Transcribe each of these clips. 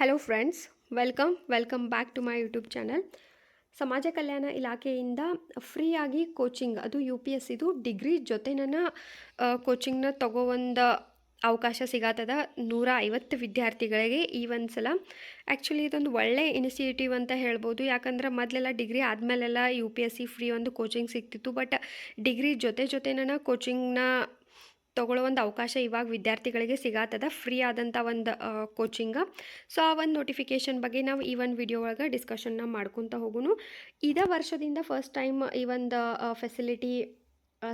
Hello friends welcome welcome back to my YouTube channel ಸಮಾಜ ಕಲ್ಯಾಣ ಇಲಾಖೆಯಿಂದ ಫ್ರೀಯಾಗಿ ಕೋಚಿಂಗ್ ಅದು ಯು ಪಿ ಎಸ್ ಇದು ಡಿಗ್ರಿ ಜೊತೆ ನನ್ನ ಕೋಚಿಂಗ್ನ ತಗೋ ಒಂದು ಅವಕಾಶ ಸಿಗತ್ತದ ನೂರ ಐವತ್ತು ವಿದ್ಯಾರ್ಥಿಗಳಿಗೆ ಈ ಒಂದು ಸಲ. ಆ್ಯಕ್ಚುಲಿ ಇದೊಂದು ಒಳ್ಳೆ ಇನಿಷಿಯೇಟಿವ್ ಅಂತ ಹೇಳ್ಬೋದು. ಯಾಕಂದ್ರೆ ಮೊದಲೆಲ್ಲ degree ಆದಮೇಲೆಲ್ಲ U P S C free ಒಂದು ಕೋಚಿಂಗ್ ಸಿಗ್ತಿತ್ತು ಬಟ್ ಡಿಗ್ರಿ ಜೊತೆ ಜೊತೆ ನನ್ನ ಕೋಚಿಂಗ್ನ ತಗೊಳ್ಳೋ ಒಂದು ಅವಕಾಶ ಇವಾಗ ವಿದ್ಯಾರ್ಥಿಗಳಿಗೆ ಸಿಗಾತದ ಫ್ರೀ ಆದಂಥ ಒಂದು ಕೋಚಿಂಗ ಸೊ ಆ ಒಂದು ನೋಟಿಫಿಕೇಶನ್ ಬಗ್ಗೆ ನಾವು ಈ ಒಂದು ವಿಡಿಯೋ ಒಳಗೆ ಡಿಸ್ಕಷನ್ನ ಮಾಡ್ಕೊತ ಹೋಗುನು. ಇದೇ ವರ್ಷದಿಂದ ಫಸ್ಟ್ ಟೈಮ್ ಈ ಒಂದು ಫೆಸಿಲಿಟಿ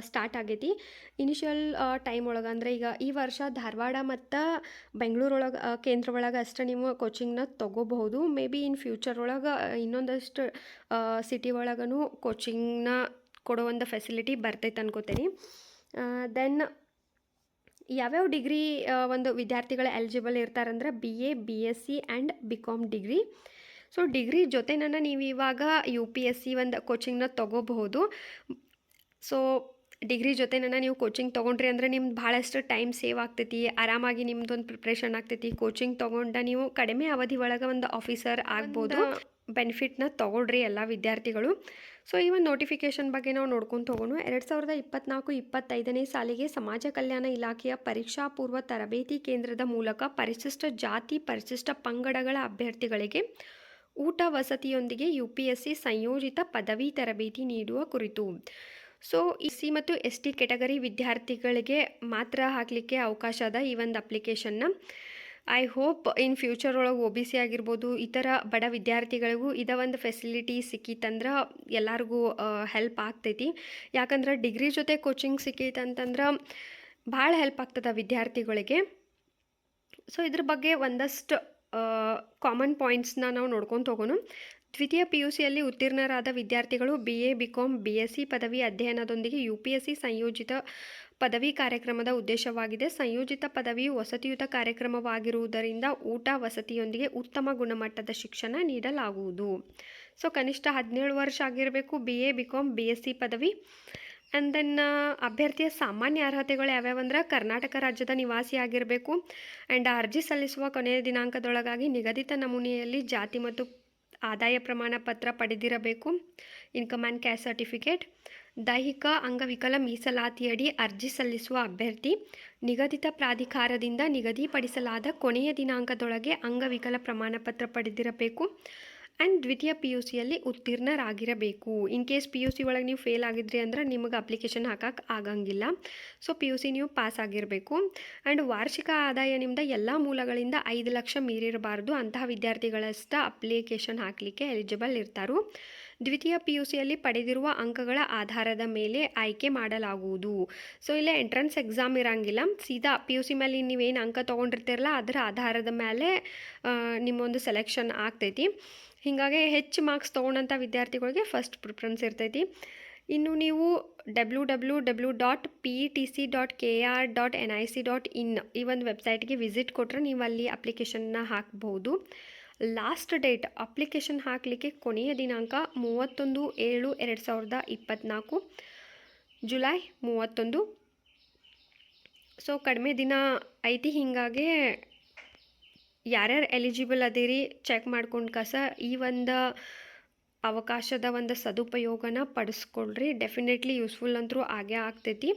ಸ್ಟಾರ್ಟ್ ಆಗೈತಿ. ಇನಿಷಿಯಲ್ ಟೈಮ್ ಒಳಗೆ ಅಂದರೆ ಈಗ ಈ ವರ್ಷ ಧಾರವಾಡ ಮತ್ತು ಬೆಂಗಳೂರೊಳಗೆ ಕೇಂದ್ರ ಒಳಗೆ ಅಷ್ಟೇ ನೀವು ಕೋಚಿಂಗ್ನ ತೊಗೋಬಹುದು. ಮೇ ಬಿ ಇನ್ ಫ್ಯೂಚರ್ ಒಳಗೆ ಇನ್ನೊಂದಷ್ಟು ಸಿಟಿ ಒಳಗೂ ಕೋಚಿಂಗ್ನ ಕೊಡೋ ಒಂದು ಫೆಸಿಲಿಟಿ ಬರ್ತೈತೆ ಅನ್ಕೋತೀನಿ. ದೆನ್ ಯಾವ್ಯಾವ ಡಿಗ್ರಿ ಒಂದು ವಿದ್ಯಾರ್ಥಿಗಳು eligible ಇರ್ತಾರಂದ್ರೆ B A B S C and B com degree. So degree ಜೊತೆನ ನೀವು ಇವಾಗ ಯು ಪಿ ಎಸ್ ಸಿ ಒಂದು ಕೋಚಿಂಗ್ನ ತೊಗೋಬಹುದು. ಸೊ ಡಿಗ್ರಿ ಜೊತೆನ ನೀವು ಕೋಚಿಂಗ್ ತೊಗೊಂಡ್ರಿ ಅಂದರೆ ನಿಮ್ದು ಭಾಳಷ್ಟು ಟೈಮ್ ಸೇವ್ ಆಗ್ತೈತಿ ಆರಾಮಾಗಿ ನಿಮ್ದೊಂದು ಪ್ರಿಪ್ರೇಷನ್ ಆಗ್ತೈತಿ. ಕೋಚಿಂಗ್ ತೊಗೊಂಡ ನೀವು ಕಡಿಮೆ ಅವಧಿ ಒಳಗೆ ಒಂದು ಆಫೀಸರ್ ಆಗ್ಬೋದು ಬೆನಿಫಿಟ್ನ ತೊಗೊಳ್ರಿ ಎಲ್ಲ ವಿದ್ಯಾರ್ಥಿಗಳು. ಸೊ ಈ ಒಂದು ನೋಟಿಫಿಕೇಶನ್ ಬಗ್ಗೆ ನಾವು ನೋಡ್ಕೊಂಡು ಹೋಗೋಣ. ಎರಡು ಸಾವಿರದ ಇಪ್ಪತ್ನಾಲ್ಕು ಇಪ್ಪತ್ತೈದನೇ ಸಾಲಿಗೆ ಸಮಾಜ ಕಲ್ಯಾಣ ಇಲಾಖೆಯ ಪರೀಕ್ಷಾ ಪೂರ್ವ ತರಬೇತಿ ಕೇಂದ್ರದ ಮೂಲಕ ಪರಿಶಿಷ್ಟ ಜಾತಿ ಪರಿಶಿಷ್ಟ ಪಂಗಡಗಳ ಅಭ್ಯರ್ಥಿಗಳಿಗೆ ಊಟ ವಸತಿಯೊಂದಿಗೆ ಯು ಪಿ ಎಸ್ ಸಿ ಸಂಯೋಜಿತ ಪದವಿ ತರಬೇತಿ ನೀಡುವ ಕುರಿತು. ಸೊ ಈ ಸಿ ಮತ್ತು ಎಸ್ ಟಿ ಕೆಟಗರಿ ವಿದ್ಯಾರ್ಥಿಗಳಿಗೆ ಮಾತ್ರ ಹಾಕಲಿಕ್ಕೆ ಅವಕಾಶ ಅದ ಈ ಒಂದು ಅಪ್ಲಿಕೇಶನ್ನ ಐ ಹೋಪ್ ಇನ್ ಫ್ಯೂಚರ್ ಒಳಗೆ ಒ ಬಿ ಸಿ ಆಗಿರ್ಬೋದು, ಇತರ ಬಡ ವಿದ್ಯಾರ್ಥಿಗಳಿಗೂ ಇದ ಒಂದು ಫೆಸಿಲಿಟಿ ಸಿಕ್ಕಿತ್ತಂದ್ರೆ ಎಲ್ಲರಿಗೂ ಹೆಲ್ಪ್ ಆಗ್ತೈತಿ. ಯಾಕಂದ್ರೆ ಡಿಗ್ರಿ ಜೊತೆ ಕೋಚಿಂಗ್ ಸಿಕ್ಕೈತಂತಂದ್ರೆ ಭಾಳ ಹೆಲ್ಪ್ ಆಗ್ತದೆ ವಿದ್ಯಾರ್ಥಿಗಳಿಗೆ. ಸೊ ಇದ್ರ ಬಗ್ಗೆ ಒಂದಷ್ಟು ಕಾಮನ್ ಪಾಯಿಂಟ್ಸ್ನ ನಾವು ನೋಡ್ಕೊಂಡು ಹೋಗೋಣ ದ್ವಿತೀಯ ಪಿ ಯು ಸಿಯಲ್ಲಿ ಉತ್ತೀರ್ಣರಾದ ವಿದ್ಯಾರ್ಥಿಗಳು B A B com B S C ಪದವಿ ಅಧ್ಯಯನದೊಂದಿಗೆ ಯು ಪಿ ಎಸ್ ಸಿ ಸಂಯೋಜಿತ ಪದವಿ ಕಾರ್ಯಕ್ರಮದ ಉದ್ದೇಶವಾಗಿದೆ. ಸಂಯೋಜಿತ ಪದವಿಯು ವಸತಿಯುತ ಕಾರ್ಯಕ್ರಮವಾಗಿರುವುದರಿಂದ ಊಟ ವಸತಿಯೊಂದಿಗೆ ಉತ್ತಮ ಗುಣಮಟ್ಟದ ಶಿಕ್ಷಣ ನೀಡಲಾಗುವುದು. ಸೊ, ಕನಿಷ್ಠ ಹದಿನೇಳು ವರ್ಷ ಆಗಿರಬೇಕು. B A B com B S C ಪದವಿ. ಆ್ಯಂಡ್ ದೆನ್ ಅಭ್ಯರ್ಥಿಯ ಸಾಮಾನ್ಯ ಅರ್ಹತೆಗಳು ಯಾವ್ಯಾವಂದ್ರೆ ಕರ್ನಾಟಕ ರಾಜ್ಯದ ನಿವಾಸಿ ಆಗಿರಬೇಕು. ಆ್ಯಂಡ್ ಅರ್ಜಿ ಸಲ್ಲಿಸುವ ಕೊನೆಯ ದಿನಾಂಕದೊಳಗಾಗಿ ನಿಗದಿತ ನಮೂನೆಯಲ್ಲಿ ಜಾತಿ ಮತ್ತು ಆದಾಯ ಪ್ರಮಾಣ ಪತ್ರ ಪಡೆದಿರಬೇಕು. ಇನ್ಕಮ್ ಆ್ಯಂಡ್ ಕ್ಯಾಶ್ ಸರ್ಟಿಫಿಕೇಟ್ ದೈಹಿಕ ಅಂಗವಿಕಲ ಮೀಸಲಾತಿಯಡಿ ಅರ್ಜಿ ಸಲ್ಲಿಸುವ ಅಭ್ಯರ್ಥಿ. ನಿಗದಿತ ಪ್ರಾಧಿಕಾರದಿಂದ ನಿಗದಿಪಡಿಸಲಾದ ಕೊನೆಯ ದಿನಾಂಕದೊಳಗೆ ಅಂಗವಿಕಲ ಪ್ರಮಾಣಪತ್ರ ಪಡೆದಿರಬೇಕು. ಆ್ಯಂಡ್ ದ್ವಿತೀಯ ಪಿ ಯು ಸಿಯಲ್ಲಿ ಉತ್ತೀರ್ಣರಾಗಿರಬೇಕು. In case P U C ಒಳಗೆ ನೀವು ಫೇಲ್ ಆಗಿದ್ರಿ ಅಂದ್ರೆ ನಿಮಗೆ ಅಪ್ಲಿಕೇಶನ್ ಹಾಕಕ್ಕೆ ಆಗಂಗಿಲ್ಲ. ಸೊ ಪಿ ಯು ಸಿ ನೀವು ಪಾಸ್ ಆಗಿರಬೇಕು. ಆ್ಯಂಡ್ ವಾರ್ಷಿಕ ಆದಾಯ ನಿಮ್ದು ಎಲ್ಲ ಮೂಲಗಳಿಂದ ಐದು ಲಕ್ಷ ಮೀರಿರಬಾರ್ದು. ಅಂತಹ ವಿದ್ಯಾರ್ಥಿಗಳಷ್ಟ ಅಪ್ಲಿಕೇಶನ್ ಹಾಕಲಿಕ್ಕೆ ಎಲಿಜಿಬಲ್ ಇರ್ತಾರು. ದ್ವಿತೀಯ ಪಿ ಯು ಸಿಯಲ್ಲಿ ಪಡೆದಿರುವ ಅಂಕಗಳ ಆಧಾರದ ಮೇಲೆ ಆಯ್ಕೆ ಮಾಡಲಾಗುವುದು. ಸೊ ಇಲ್ಲ ಎಂಟ್ರೆನ್ಸ್ ಎಕ್ಸಾಮ್ ಇರೋಂಗಿಲ್ಲ. ಸೀದಾ ಪಿ ಯು ಸಿ ಮೇಲೆ ನೀವೇನು ಅಂಕ ತೊಗೊಂಡಿರ್ತೀರಲ್ಲ ಅದರ ಆಧಾರದ ಮೇಲೆ ನಿಮ್ಮೊಂದು ಸೆಲೆಕ್ಷನ್ ಆಗ್ತೈತಿ. ಹೀಗಾಗಿ ಹೆಚ್ಚು ಮಾರ್ಕ್ಸ್ ತೊಗೊಂಡಂಥ ವಿದ್ಯಾರ್ಥಿಗಳಿಗೆ ಫಸ್ಟ್ ಪ್ರಿಫರೆನ್ಸ್ ಇರ್ತೈತಿ. ಇನ್ನು ನೀವು W W W dot P T C dot K R dot N I C dot in ಈ ಒಂದು ವೆಬ್ಸೈಟ್ಗೆ ವಿಸಿಟ್ ಕೊಟ್ಟರೆ ನೀವು ಅಲ್ಲಿ ಅಪ್ಲಿಕೇಶನ್ನ ಹಾಕ್ಬೋದು. ಲಾಸ್ಟ್ ಡೇಟ್ ಅಪ್ಲಿಕೇಶನ್ ಹಾಕಲಿಕ್ಕೆ ಕೊನೆಯ ದಿನಾಂಕ ಮೂವತ್ತೊಂದು ಏಳು ಎರಡು ಸಾವಿರದ ಇಪ್ಪತ್ತ್ನಾಲ್ಕು ಜುಲೈ ಮೂವತ್ತೊಂದು. ಸೊ ಕಡಿಮೆ ದಿನ ಐತಿ, ಹೀಗಾಗಿ ಯಾರ್ಯಾರು ಎಲಿಜಿಬಲ್ ಅದೀರಿ ಚೆಕ್ ಮಾಡ್ಕೊಂಡು ಕಸ, ಈ ಒಂದು ಅವಕಾಶದ ಒಂದು ಸದುಪಯೋಗನ ಪಡಿಸ್ಕೊಳ್ರಿ. ಡೆಫಿನೆಟ್ಲಿ ಯೂಸ್ಫುಲ್ ಅಂತರೂ ಆಗೇ ಆಗ್ತೈತಿ.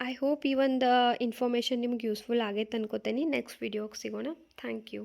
ಐ ಹೋಪ್ ಈ ಒಂದು ಇನ್ಫಾರ್ಮೇಷನ್ ನಿಮ್ಗೆ ಯೂಸ್ಫುಲ್ ಆಗೈತೆ ಅನ್ಕೋತೀನಿ. ನೆಕ್ಸ್ಟ್ ವಿಡಿಯೋಗೆ ಸಿಗೋಣ. Thank you